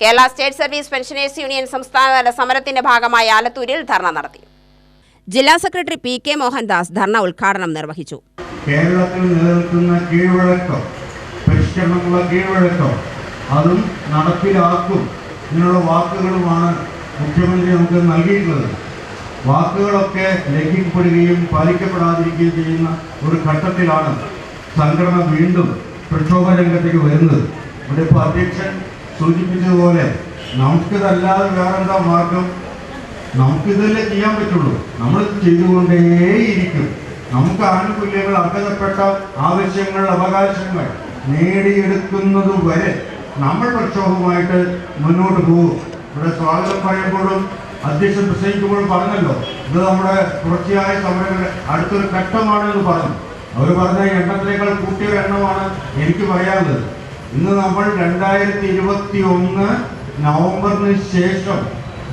Kerala state service pensioners union സംസ്ഥാനതല സമരത്തിന്റെ ഭാഗമായി ആലത്തൂരിൽ ധർണ നടത്തി. ജില്ലാ സെക്രട്ടറി പി കെ മോഹൻദാസ് ധർണ ഉദ്ഘാടനം നിർവഹിച്ചു. കേരളത്തിൽ നിലനിൽക്കുന്ന കീഴ്വഴക്കം പരിഷ്കരണമുള്ള കീഴ്വഴക്കം അതും നടപ്പിലാക്കും എന്നുള്ള വാക്കുകളുമാണ് മുഖ്യമന്ത്രി നമുക്ക് നൽകിയിട്ടുള്ളത്. വാക്കുകളൊക്കെ ലംഘിക്കപ്പെടുകയും പാലിക്കപ്പെടാതിരിക്കുകയും ചെയ്യുന്ന ഒരു ഘട്ടത്തിലാണ് സംഘടന വീണ്ടും പ്രക്ഷോഭ രംഗത്തേക്ക് വരുന്നത്. ഇവിടെ ഇപ്പോൾ അധ്യക്ഷൻ സൂചിപ്പിച്ചതുപോലെ നമുക്കിതല്ലാതെ വേറെന്താ മാർഗം? നമുക്കിതല്ലേ ചെയ്യാൻ പറ്റുള്ളൂ. നമ്മൾ ചെയ്തുകൊണ്ടേയിരിക്കും. നമുക്ക് ആനുകൂല്യങ്ങൾ അർഹതപ്പെട്ട ആവശ്യങ്ങൾ അവകാശങ്ങൾ നേടിയെടുക്കുന്നത് വരെ നമ്മൾ പ്രക്ഷോഭമായിട്ട് മുന്നോട്ട് പോകും. ഇവിടെ സ്വാഗതം പറയുമ്പോഴും അധ്യക്ഷൻ പ്രസംഗിക്കുമ്പോഴും പറഞ്ഞല്ലോ ഇത് നമ്മുടെ തുടർച്ചയായ സമരങ്ങളുടെ അടുത്തൊരു ഘട്ടമാണെന്ന് പറഞ്ഞു. അവർ പറഞ്ഞ എണ്ണത്തിനേക്കാൾ കൂട്ടിയ എണ്ണമാണ് എനിക്ക് പറയാനുള്ളത്. ഇന്ന് നമ്മൾ രണ്ടായിരത്തി ഇരുപത്തി ഒന്ന് നവംബറിന് ശേഷം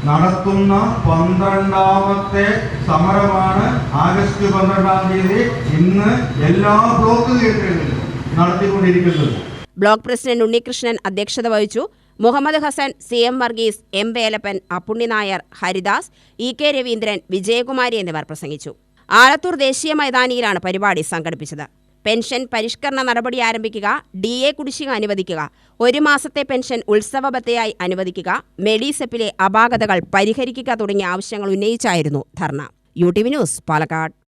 നടത്തുന്ന പന്ത്രണ്ടാമത്തെ സമരമാണ് ആഗസ്റ്റ് പന്ത്രണ്ടാം തീയതി. ഇന്ന് എല്ലാ ബ്ലോക്ക് കേന്ദ്രങ്ങളിലും നടത്തിക്കൊണ്ടിരിക്കുന്നത്. ബ്ലോക്ക് പ്രസിഡന്റ് ഉണ്ണികൃഷ്ണൻ അധ്യക്ഷത വഹിച്ചു. Muhammad Hasan C M Varghese M Velappan Appunni Nair Haridas E K Raveendran Vijayakumari എന്നിവർ പ്രസംഗിച്ചു. ആലത്തൂർ ദേശീയ മൈതാനിയിലാണ് പരിപാടി സംഘടിപ്പിച്ചത്. പെൻഷൻ പരിഷ്കരണ നടപടി ആരംഭിക്കുക ഡി എ കുടിശ്ശിക അനുവദിക്കുക. ഒരു മാസത്തെ പെൻഷൻ ഉത്സവബത്തയായി അനുവദിക്കുക. മെഡിസെപ്പിലെ അപാകതകൾ പരിഹരിക്കുക തുടങ്ങിയ ആവശ്യങ്ങൾ ഉന്നയിച്ചായിരുന്നു ധർണ. U T V news Palakkad.